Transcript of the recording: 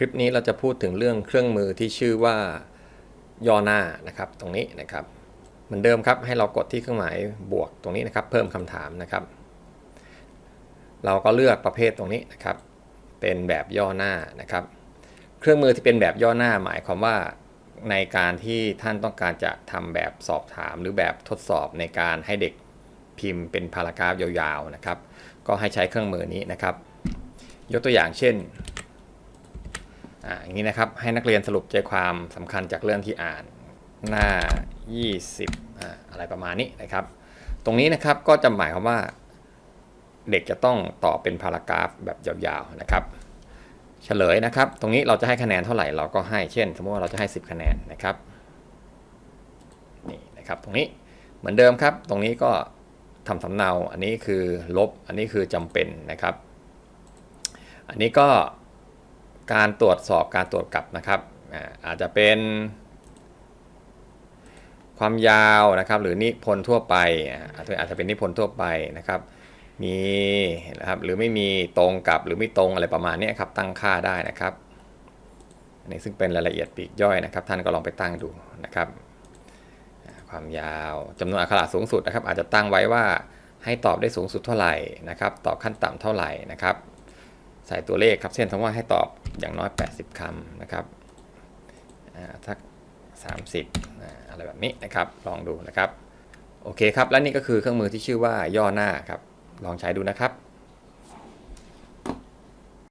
ลิปนี้เราจะพูดถึงเรื่องเครื่องมือที่ชื่อว่าย่อหน้านะครับ ตรงนี้นะครับ เหมือนเดิมครับให้เรากดที่เครื่องหมายบวกตรงนี้นะครับ เพิ่มคำถามนะครับ เราก็เลือกประเภทตรงนี้นะครับ เป็นแบบย่อหน้านะครับ เครื่องมือที่เป็นแบบย่อหน้าหมายความว่าในการที่ท่านต้องการจะทำแบบสอบถาม หรือแบบทดสอบในการให้เด็กพิมพ์เป็นพารากราฟยาวๆนะครับ ก็ให้ใช้เครื่องมือนี้นะครับ ยกตัวอย่างเช่น อ่าอย่างนี้นะครับให้นักเรียนสรุปใจความสำคัญจากเรื่องที่อ่านหน้า 20อ่าอะไรประมาณนี้นะครับ ตรงนี้นะครับก็จะหมายความว่าเด็กจะต้องตอบเป็นพารากราฟแบบยาวๆนะครับเฉลยนะครับ ตรงนี้เราจะให้คะแนนเท่าไหร่เราก็ให้เช่น สมมติว่าเราจะให้ 10 คะแนนนะครับนี่นะครับ ตรงนี้เหมือนเดิมครับ ตรงนี้ก็ทำสำเนาอันนี้คือลบ อันนี้คือจำเป็นนะครับ อันนี้ก็ การตรวจสอบการตรวจกลับนะครับอาจจะเป็น ความยาวนะครับ หรือนิพนธ์ทั่วไปอาจจะอาจจะเป็นนิพนธ์ทั่วไปนะครับ มีนะครับหรือไม่มีตรงกับหรือไม่ตรงอะไรประมาณนี้ครับตั้งค่าได้นะครับอันนี้ซึ่งเป็นรายละเอียดปีกย่อยนะครับ ท่านก็ลองไปตั้งดูนะครับ ความยาวจำนวนอักขระสูงสุดนะครับ อาจจะตั้งไว้ว่าให้ตอบได้สูงสุดเท่าไหร่นะครับ ตอบขั้นต่ำเท่าไหร่นะครับ ใส่ตัวเลขครับ เช่นสมมติว่าให้ตอบอย่างน้อย 80คำนะครับอ่าสัก30อ่าอะไรแบบนี้นะครับ ลองดูนะครับ โอเคครับ และนี่ก็คือเครื่องมือที่ชื่อว่าย่อหน้าครับ ลองใช้ดูนะครับ